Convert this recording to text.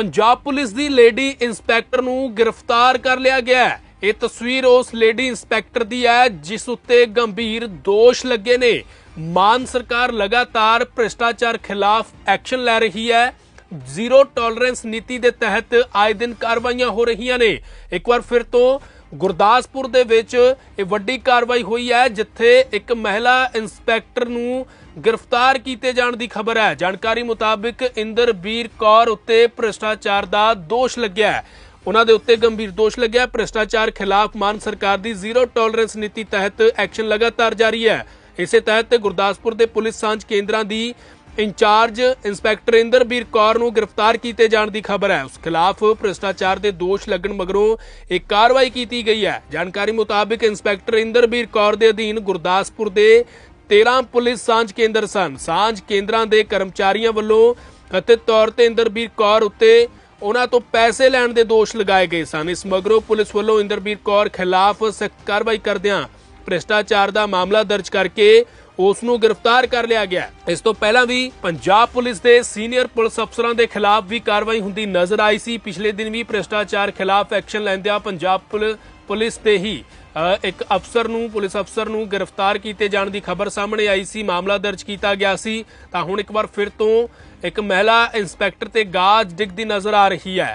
Punjab police ਦੀ lady inspector ਨੂੰ ਗ੍ਰਿਫਤਾਰ ਕਰ ਲਿਆ ਗਿਆ ਹੈ। ਇਹ ਤਸਵੀਰ ਉਸ ਲੇਡੀ ਇੰਸਪੈਕਟਰ ਦੀ ਹੈ, ਜਿਸ ਉੱਤੇ ਗੰਭੀਰ ਦੋਸ਼ ਲੱਗੇ ਨੇ। ਮਾਨ ਸਰਕਾਰ ਲਗਾਤਾਰ ਭ੍ਰਿਸ਼ਟਾਚਾਰ ਖਿਲਾਫ ਐਕਸ਼ਨ ਲੈ ਰਹੀ ਹੈ। ਜ਼ੀਰੋ ਟੋਲਰੈਂਸ ਨੀਤੀ ਦੇ ਤਹਿਤ ਆਏ ਦਿਨ ਕਾਰਵਾਈਆਂ ਹੋ ਰਹੀਆਂ ਨੇ। ਇੱਕ ਵਾਰ ਫਿਰ ਤੋਂ ਗੁਰਦਾਸਪੁਰ ਦੇ ਵਿੱਚ ਇਹ ਵੱਡੀ ਕਾਰਵਾਈ ਹੋਈ ਹੈ, ਜਿੱਥੇ ਇੱਕ ਮਹਿਲਾ ਇੰਸਪੈਕਟਰ ਨੂੰ ਗ੍ਰਿਫਤਾਰ ਕੀਤੇ ਜਾਣ ਦੀ ਖਬਰ ਹੈ। ਜਾਣਕਾਰੀ ਮੁਤਾਬਕ ਇੰਦਰਬੀਰ ਕੌਰ ਉੱਤੇ ਭ੍ਰਿਸ਼ਟਾਚਾਰ ਦਾ ਦੋਸ਼ ਲੱਗਿਆ ਹੈ। ਉਹਨਾਂ ਦੇ ਉੱਤੇ ਗੰਭੀਰ ਦੋਸ਼ ਲੱਗਿਆ ਭ੍ਰਿਸ਼ਟਾਚਾਰ ਖਿਲਾਫ ਮਾਨ ਸਰਕਾਰ ਦੀ ਜ਼ੀਰੋ ਟੋਲਰੈਂਸ ਨੀਤੀ ਤਹਿਤ ਐਕਸ਼ਨ ਲਗਾਤਾਰ ਜਾਰੀ ਹੈ। ਇਸੇ ਤਹਿਤ ਗੁਰਦਾਸਪੁਰ ਦੇ ਪੁਲਿਸ ਸਾਂਝ ਕੇਂਦਰਾਂ ਦੀ in charge inspector Inderbir Kaur ਨੂੰ ਗ੍ਰਿਫਤਾਰ ਕੀਤੇ ਜਾਣ ਦੀ ਖਬਰ ਹੈ। ਉਸ ਖਿਲਾਫ ਭ੍ਰਿਸ਼ਟਾਚਾਰ ਦੇ ਦੋਸ਼ ਲੱਗਣ ਮਗਰੋਂ ਇੱਕ ਕਾਰਵਾਈ ਕੀਤੀ ਗਈ ਹੈ। ਜਾਣਕਾਰੀ ਮੁਤਾਬਕ ਇੰਸਪੈਕਟਰ ਇੰਦਰਬੀਰ ਕੌਰ ਦੇ ਅਧੀਨ ਗੁਰਦਾਸਪੁਰ ਦੇ 13 ਪੁਲਿਸ ਸਾਂਝ ਕੇਂਦਰ ਸਨ। ਸਾਂਝ ਕੇਂਦਰਾਂ ਦੇ ਕਰਮਚਾਰੀਆਂ ਵੱਲੋਂ ਕਥਿਤ ਤੌਰ ਤੇ ਇੰਦਰਬੀਰ ਕੌਰ ਉੱਤੇ ਉਹਨਾਂ ਤੋਂ ਪੈਸੇ ਲੈਣ ਦੇ ਦੋਸ਼ ਲਗਾਏ ਗਏ ਸਨ। ਇਸ ਮਗਰੋਂ ਪੁਲਿਸ ਵੱਲੋਂ ਇੰਦਰਬੀਰ ਕੌਰ ਖਿਲਾਫ ਸਖਤ ਕਾਰਵਾਈ ਕਰਦਿਆਂ ਭ੍ਰਿਸ਼ਟਾਚਾਰ ਦਾ ਮਾਮਲਾ ਦਰਜ ਕਰਕੇ ਉਸ ਨੂੰ ਗ੍ਰਿਫਤਾਰ ਕਰ ਲਿਆ ਗਿਆ ਇਸ ਤੋਂ ਪਹਿਲਾਂ ਵੀ ਪੰਜਾਬ ਪੁਲਿਸ ਦੇ ਸੀਨੀਅਰ ਪੁਲਿਸ ਅਫਸਰਾਂ ਦੇ ਖਿਲਾਫ ਵੀ ਕਾਰਵਾਈ ਹੁੰਦੀ ਨਜ਼ਰ ਆਈ ਸੀ। ਪਿਛਲੇ ਦਿਨ ਵੀ ਭ੍ਰਿਸ਼ਟਾਚਾਰ ਖਿਲਾਫ ਐਕਸ਼ਨ ਲੈਂਦਿਆਂ ਪੰਜਾਬ ਪੁਲ- ਪੁਲਿਸ ਤੇ ਹੀ ਇੱਕ ਅਫਸਰ ਨੂੰ, ਪੁਲਿਸ ਅਫਸਰ ਨੂੰ ਗ੍ਰਿਫਤਾਰ ਕੀਤੇ ਜਾਣ ਦੀ ਖਬਰ ਸਾਹਮਣੇ ਆਈ ਸੀ। ਮਾਮਲਾ ਦਰਜ ਕੀਤਾ ਗਿਆ ਸੀ। ਤਾਂ ਹੁਣ ਇੱਕ ਵਾਰ ਫਿਰ ਤੋਂ ਇੱਕ ਮਹਿਲਾ ਇੰਸਪੈਕਟਰ ਤੇ ਗਾਜ ਡਿੱਗਦੀ ਨਜ਼ਰ ਆ ਰਹੀ ਹੈ।